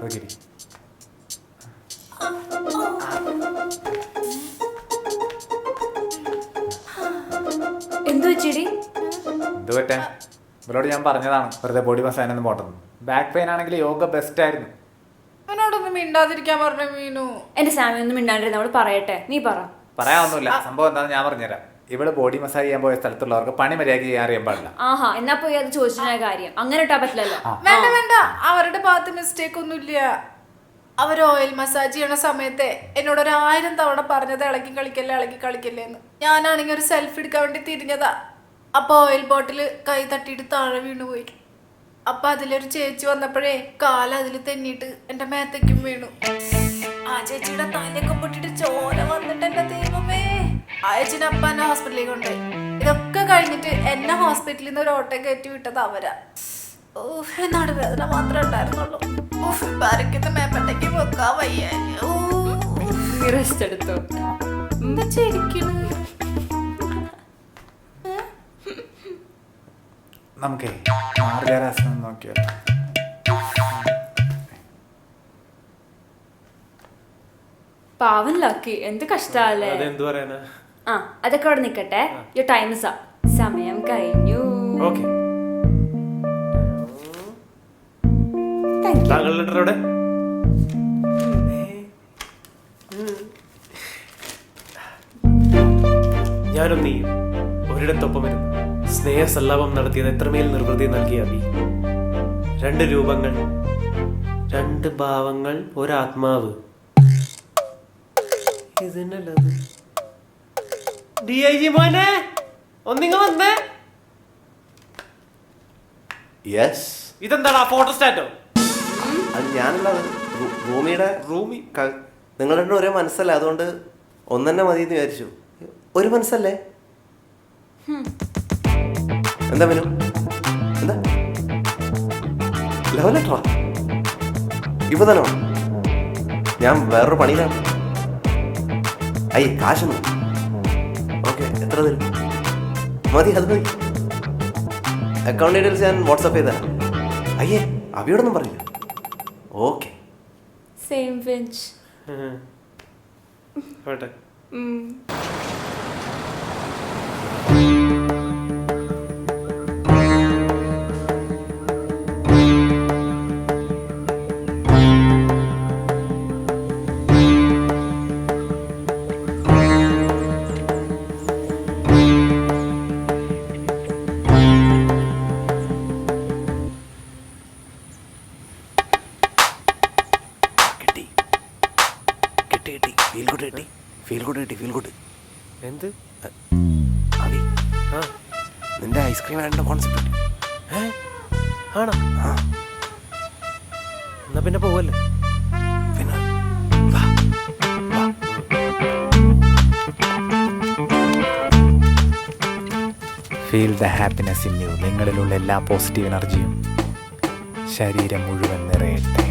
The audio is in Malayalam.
പോകിരി എന്തു വെച്ചിടി എന്ത് പറ്റാ? ഇവരോട് ഞാൻ പറഞ്ഞതാണ് വെറുതെ ബോഡി മസാജൊന്നും പോട്ടെന്ന്. ബാക്ക് പെയിൻ ആണെങ്കിൽ യോഗ ബെസ്റ്റ് ആയിരുന്നു. അവനോടൊന്നും മിണ്ടാതിരിക്കാൻ പറഞ്ഞു മീനു. എന്റെ സാമി ഒന്നും മിണ്ടാണ്ടിരുന്ന അവൾ പറയട്ടെ. നീ പറ. പറയാനൊന്നുമില്ല. സംഭവം എന്താണെന്ന് ഞാൻ പറഞ്ഞുതരാം. ഇവിടെ ബോഡി മസാജ് ചെയ്യാൻ പോയ സ്ഥലത്തുള്ളവർക്ക് പണി മര്യാദ ചെയ്യാൻ അറിയാൻ പാടില്ല. ആഹാ എന്നാ പോയി അത് ചോദിച്ചാൽ കാര്യം. അങ്ങനെ ഇട്ടാ പറ്റില്ലല്ലോ. വേണ്ട വേണ്ട. അവരുടെ ഭാഗത്ത് മിസ്റ്റേക്ക് ഒന്നുമില്ല. അവർ ഓയിൽ മസാജ് ചെയ്യണ സമയത്തെ എന്നോട് ഒരു ആയിരം തവണ പറഞ്ഞത് ഇളക്കി കളിക്കല്ലേ ഇളക്കി കളിക്കല്ലേ എന്ന്. ഞാനാണെങ്കിൽ ഒരു സെൽഫി എടുക്കാൻ വേണ്ടി തിരിഞ്ഞതാ. അപ്പൊ ഓയിൽ ബോട്ടിൽ കൈ തട്ടിയിട്ട് താഴെ വീണുപോയി അപ്പൊ അതിലൊരു ചേച്ചി വന്നപ്പോഴേ കാല അതിൽ തെന്നിയിട്ട് എന്റെ മേത്തേക്കും വീണു. ആ ചേച്ചിയുടെ തലയൊക്കെ പൊട്ടിട്ട് ചോര വന്നിട്ട് എന്റെ ആ ചേച്ചിനെ അപ്പ എന്നെ ഹോസ്പിറ്റലിലേക്ക് കൊണ്ടുപോയി. ഇതൊക്കെ കഴിഞ്ഞിട്ട് എന്നെ ഹോസ്പിറ്റലിൽ നിന്ന് ഒരു ഓട്ടോ കയറ്റി വിട്ടത് അവരാ. ഓഹ് എന്നാണ് വേദന മാത്രമേ ഉണ്ടായിരുന്നുള്ളൂ. ഊഹ്, പരക്കുന്ന മേപ്പട്ടയ്ക്ക് വെക്കാൻ വയ്യ. ഊ, നീ റെസ്റ്റ് എടുത്തു? എന്താ ചിരിക്കണു? നമുക്കേ മാർഗാരാസനം നോക്കിയാലോ. പാവൻ ലക്കി എന്ത് കഷ്ടല്ലേ? അതെന്ത് പറയാനാ ആ അതൊക്കെ അവിടെ നിക്കട്ടെ. യു ടൈംസ് സമയം കഴിഞ്ഞു. ഓക്കെ താങ്കളുടെ ലെറ്റർ എവിടെ? ഞാനും നീ ഒരിടത്തൊപ്പം ഇരുന്ന് സ്നേഹസല്ലാപം നടത്തിയത് എത്രമേൽ നിർവൃതി നൽകിയ അബി. രണ്ട് രൂപങ്ങൾ രണ്ട് ഭാവങ്ങൾ ഒരാത്മാവ്. ഇതിനല്ലത്. ഡി ഐ ജി മോനെ ഒന്നിങ്ങ വന്നേ. യെസ് ഇതെന്താടാ ഫോട്ടോ സ്റ്റാറ്റോ അത് ഞാനല്ല റൂമിയുടെ റൂമി. നിങ്ങൾ രണ്ടും ഒരേ മനസ്സല്ലേ അതുകൊണ്ട് ഒന്നെന്നെ മതി എന്ന് വിചാരിച്ചു. ഒരു മനസ്സല്ലേ? എന്താ മനു? എന്താ? ലവ് ലെറ്ററാ ഇപ്പൊ തന്നെ ഞാൻ വേറൊരു പണിയിലാണ്. അയ്യ കാശൊന്നും ഓക്കെ എത്ര തരും? മതി അത് മതി. അക്കൗണ്ട് ഡീറ്റെയിൽസ് ഞാൻ വാട്സപ്പ് ചെയ്താ അയ്യേ അവിയോടൊന്നും പറയില്ല ഓക്കെ. സെയിം ബെഞ്ച് പോട്ടെ കിട്ടി കിട്ടി. ഫീൽ ഗുഡ് കിട്ടി. ഫീൽ ഗുഡ് കിട്ടി ഫീൽ ഗുഡ് എന്ത്? അവി ആ. നിന്റെ ഐസ്ക്രീം ആയിട്ടുള്ള കോൺസെപ്റ്റ് ഏ? ആണോ? ആ. എന്നാ പിന്നെ പോവല്ലേ? പിന്നെ. വാ. വാ. Feel the happiness in you നിങ്ങളിലുള്ള എല്ലാ പോസിറ്റീവ് എനർജിയും ശരീരം മുഴുവൻ നിറയട്ടെ.